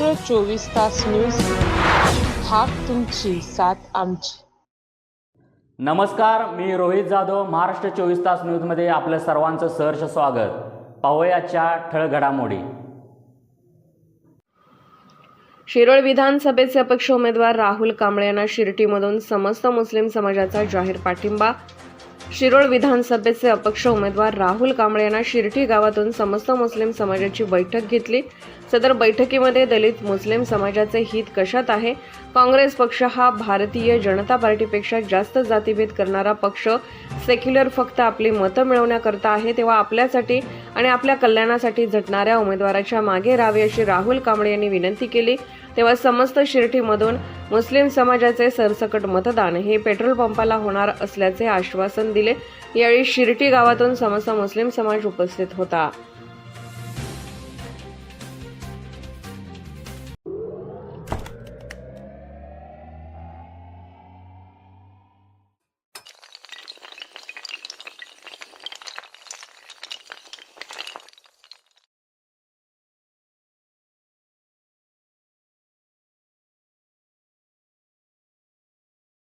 चोवीस तास न्यूज हाक तुमची साथ आमची. नमस्कार मी रोहित जाधव महाराष्ट्र चोवीस तास न्यूजमध्ये आपलं सर्वांचं सहर्ष स्वागत. पाहूयाच्या ठळक घडामोडी. शिरोळ विधानसभेचे अपक्ष उमेदवार राहुल कांबळे यांना शिर्टीमधून समस्त मुस्लिम समाजाचा जाहीर पाठिंबा शिरोळ विधानसभेचे अपक्ष उमेदवार राहुल कांबळे यांना शिर्ठी गावातून समस्त मुस्लिम समाजाची बैठक घेतली. सदर बैठकीमध्ये दलित मुस्लिम समाजाचे हित कशात आहे? काँग्रेस पक्ष हा भारतीय जनता पार्टीपेक्षा जास्त जातीभेद करणारा पक्ष. सेक्युलर फक्त आपली मतं मिळवण्याकरता आहे तेव्हा आपल्यासाठी आणि आपल्या कल्याणासाठी झटणाऱ्या उमेदवाराच्या मागे राहावे अशी राहुल कांबळे यांनी विनंती केली. तेव्हा समस्त शिर्ठीमधून मुस्लिम समाजाचे सरसकट मतदान हे पेट्रोल पंपाला होणार असल्याचे आश्वासन दिले. यावेळी शिर्टी गावातून समस्त मुस्लिम समाज उपस्थित होता.